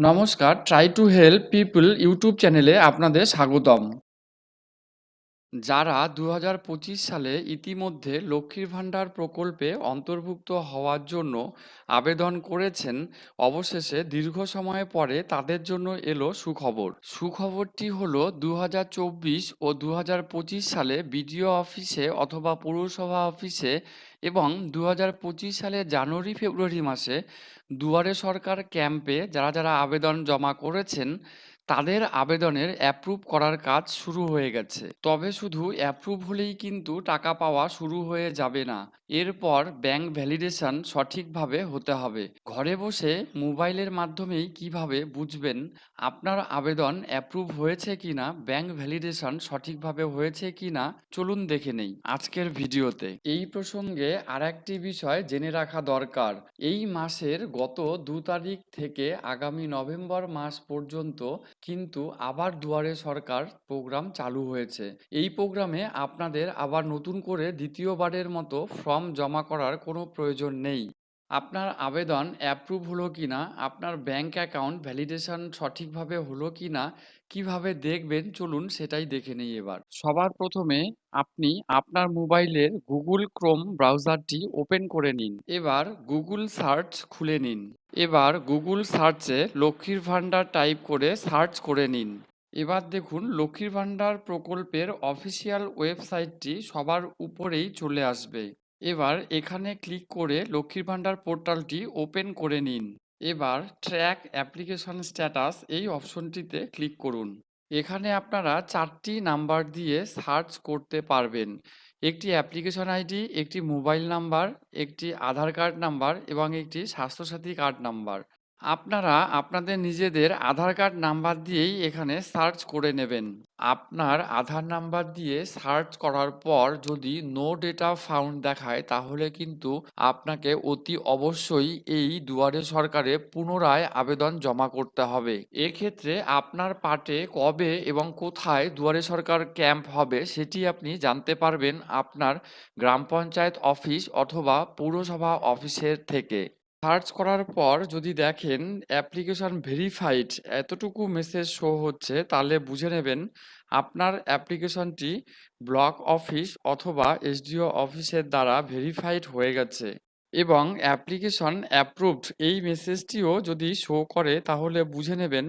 নমস্কার try to help people YouTube চ্যানেলে আপনাদের স্বাগতম। যারা দু হাজার পঁচিশ সালে ইতিমধ্যে লক্ষ্মীর ভাণ্ডার প্রকল্পে অন্তর্ভুক্ত হওয়ার জন্য আবেদন করেছেন, অবশেষে দীর্ঘ সময় পরে তাদের জন্য এলো সুখবর। সুখবরটি হলো দু হাজার চব্বিশ ও দু হাজার পঁচিশ সালে বিডিও অফিসে অথবা পৌরসভা অফিসে এবং দু হাজার পঁচিশ সালে জানুয়ারি, ফেব্রুয়ারি মাসে দুয়ারে সরকার ক্যাম্পে যারা যারা আবেদন জমা করেছেন তাদের আবেদনের অ্যাপ্রুভ করার কাজ শুরু হয়ে গেছে। তবে শুধু অ্যাপ্রুভ হলেই কিন্তু টাকা পাওয়া শুরু হয়ে যাবে না। এরপর ব্যাংক ভ্যালিডেশন সঠিকভাবে হতে হবে। ঘরে বসে মোবাইলের মাধ্যমেই কীভাবে বুঝবেন আপনার আবেদন অ্যাপ্রুভ হয়েছে কিনা ব্যাংক ভ্যালিডেশন সঠিকভাবে হয়েছে কিনা, চলুন দেখে নেই আজকের ভিডিওতে। এই প্রসঙ্গে আর একটি বিষয় জেনে রাখা দরকার। এই মাসের গত দু তারিখ থেকে আগামী নভেম্বর মাস পর্যন্ত কিন্তু আবার দুয়ারে সরকার প্রোগ্রাম চালু হয়েছে। এই প্রোগ্রামে আপনাদের আবার নতুন করে দ্বিতীয়বারের মতো ফর্ম জমা করার কোনো প্রয়োজন নেই। আপনার আবেদন অ্যাপ্রুভ হলো কিনা, আপনার ব্যাংক অ্যাকাউন্ট ভ্যালিডেশন সঠিকভাবে হলো কি না কীভাবে দেখবেন, চলুন সেটাই দেখে নিই এবার। সবার প্রথমে আপনি আপনার মোবাইলের গুগল ক্রোম ব্রাউজারটি ওপেন করে নিন। এবার গুগল সার্চ খুলে নিন। এবার গুগল সার্চে লক্ষ্মীর ভাণ্ডার টাইপ করে সার্চ করে নিন। এবার দেখুন লক্ষ্মীর ভাণ্ডার প্রকল্পের অফিসিয়াল ওয়েবসাইটটি সবার উপরেই চলে আসবে। এবার এখানে ক্লিক করে লক্ষ্মীর ভাণ্ডার পোর্টালটি ওপেন করে নিন। এবার ট্র্যাক অ্যাপ্লিকেশন স্ট্যাটাস এই অপশনটিতে ক্লিক করুন। এখানে আপনারা চারটি নাম্বার দিয়ে সার্চ করতে পারবেন। একটি অ্যাপ্লিকেশন আইডি, একটি মোবাইল নাম্বার, একটি আধার কার্ড নাম্বার এবং একটি স্বাস্থ্যসাথী কার্ড নাম্বার। আপনারা আপনাদের নিজেদের আধার কার্ড নাম্বার দিয়েই এখানে সার্চ করে নেবেন। আপনার আধার নাম্বার দিয়ে সার্চ করার পর যদি নো ডেটা ফাউন্ড দেখায়, তাহলে কিন্তু আপনাকে অতি অবশ্যই এই দুয়ারে সরকারে পুনরায় আবেদন জমা করতে হবে। এক্ষেত্রে আপনার পাটে কবে এবং কোথায় দুয়ারে সরকার ক্যাম্প হবে, সেটি আপনি জানতে পারবেন আপনার গ্রাম পঞ্চায়েত অফিস অথবা পৌরসভা অফিসের থেকে। সার্চ করার পর যদি দেখেন অ্যাপ্লিকেশন ভেরিফাইড এতটুকু মেসেজ শো হচ্ছে, তাহলে বুঝে নেবেন আপনার অ্যাপ্লিকেশনটি ব্লক অফিস অথবা এসডিও অফিসের দ্বারা ভেরিফাইড হয়ে গেছে এবং অ্যাপ্লিকেশন অ্যাপ্রুভড এই মেসেজটিও যদি শো করে, তাহলে বুঝে নেবেন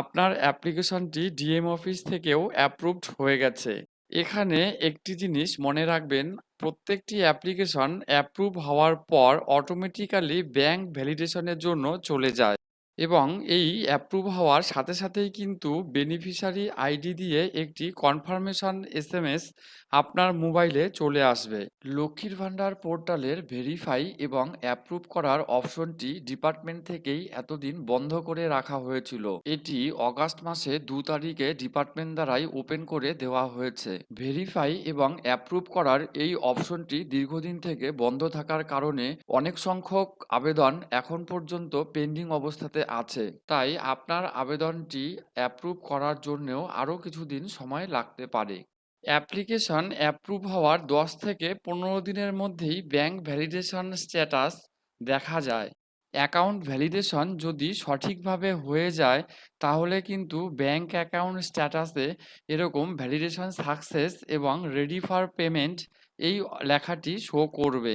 আপনার অ্যাপ্লিকেশনটি ডিএম অফিস থেকেও অ্যাপ্রুভড হয়ে গেছে। এখানে একটি জিনিস মনে রাখবেন, প্রত্যেকটি অ্যাপ্লিকেশন অ্যাপ্রুভ হওয়ার পর অটোমেটিক্যালি ব্যাংক ভ্যালিডেশনের জন্য চলে যায়। এবং এই অ্যাপ্রুভ হওয়ার সাথে সাথেই কিন্তু বেনিফিশিয়ারি আইডি দিয়ে একটি কনফার্মেশন এসএমএস আপনার মোবাইলে চলে আসবে। লক্ষ্মীর ভাণ্ডার পোর্টালের ভেরিফাই এবং অ্যাপ্রুভ করার অপশনটি ডিপার্টমেন্ট থেকেই এতদিন বন্ধ করে রাখা হয়েছিল। এটি অগাস্ট মাসে দু তারিখে ডিপার্টমেন্ট দ্বারাই ওপেন করে দেওয়া হয়েছে। ভেরিফাই এবং অ্যাপ্রুভ করার এই অপশনটি দীর্ঘদিন থেকে বন্ধ থাকার কারণে অনেক সংখ্যক আবেদন এখন পর্যন্ত পেন্ডিং অবস্থাতে আছে। তাই আপনার আবেদনটি অ্যাপ্রুভ করার জন্যেও আরও কিছুদিন সময় লাগতে পারে। অ্যাপ্লিকেশন অ্যাপ্রুভ হওয়ার দশ থেকে পনেরো দিনের মধ্যেই ব্যাংক ভ্যালিডেশন স্ট্যাটাস দেখা যায়। অ্যাকাউন্ট ভ্যালিডেশন যদি সঠিকভাবে হয়ে যায়, তাহলে কিন্তু ব্যাংক অ্যাকাউন্ট স্ট্যাটাসে এরকম ভ্যালিডেশন সাকসেস এবং রেডি ফর পেমেন্ট এই লেখাটি শো করবে।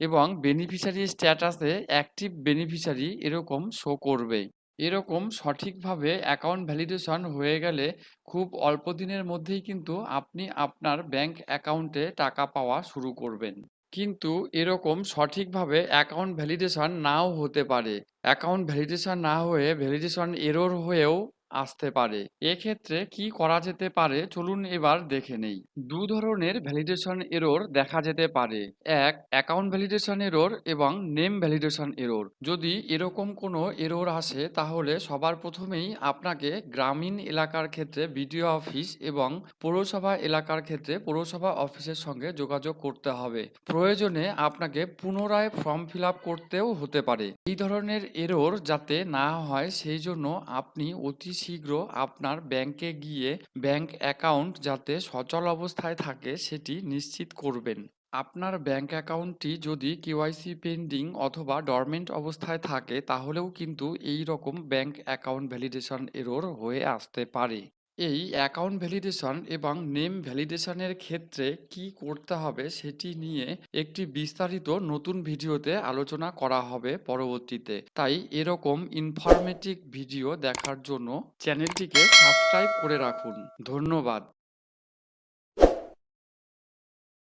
এবং বেনিফিশিয়ারি স্ট্যাটাসে অ্যাক্টিভ বেনিফিশিয়ারি এরকম শো করবে এরকম সঠিকভাবে অ্যাকাউন্ট ভ্যালিডেশন হয়ে গেলে খুব অল্প দিনের মধ্যেই কিন্তু আপনি আপনার ব্যাংক অ্যাকাউন্টে টাকা পাওয়া শুরু করবেন। কিন্তু এরকম সঠিকভাবে অ্যাকাউন্ট ভ্যালিডেশন নাও হতে পারে। অ্যাকাউন্ট ভ্যালিডেশন না হয়ে ভ্যালিডেশন এরর হয়েও আসতে পারে। এক্ষেত্রে কি করা যেতে পারে? চলুন এবার দেখে নেই। দু ধরনের ভ্যালিডেশন এরর দেখা যেতে পারে। এক অ্যাকাউন্ট ভ্যালিডেশন এরর এবং নেম ভ্যালিডেশন এরর যদি এরকম কোনো এরর আসে, তাহলে সবার প্রথমেই আপনাকে গ্রামীণ এলাকার ক্ষেত্রে বিডিও অফিস এবং পৌরসভা এলাকার ক্ষেত্রে পৌরসভা অফিসের সঙ্গে যোগাযোগ করতে হবে। প্রয়োজনে আপনাকে পুনরায় ফর্ম ফিল করতেও হতে পারে। এই ধরনের এরর যাতে না হয়, সেই জন্য আপনি অতি শীঘ্র আপনার ব্যাংকে গিয়ে ব্যাংক অ্যাকাউন্ট যাতে সচল অবস্থায় থাকে সেটি নিশ্চিত করবেন। আপনার ব্যাংক অ্যাকাউন্টটি যদি কেওয়াইসি পেন্ডিং অথবা ডরমেন্ট অবস্থায় থাকে, তাহলেও কিন্তু এই রকম ব্যাংক অ্যাকাউন্ট ভ্যালিডেশন এরর হয়ে আসতে পারে। এই অ্যাকাউন্ট ভ্যালিডেশন এবং নেম ভ্যালিডেশনের ক্ষেত্রে কি করতে হবে সেটি নিয়ে একটি বিস্তারিত নতুন ভিডিওতে আলোচনা করা হবে পরবর্তীতে। তাই এরকম ইনফরমেটিভ ভিডিও দেখার জন্য চ্যানেলটিকে সাবস্ক্রাইব করে রাখুন। ধন্যবাদ।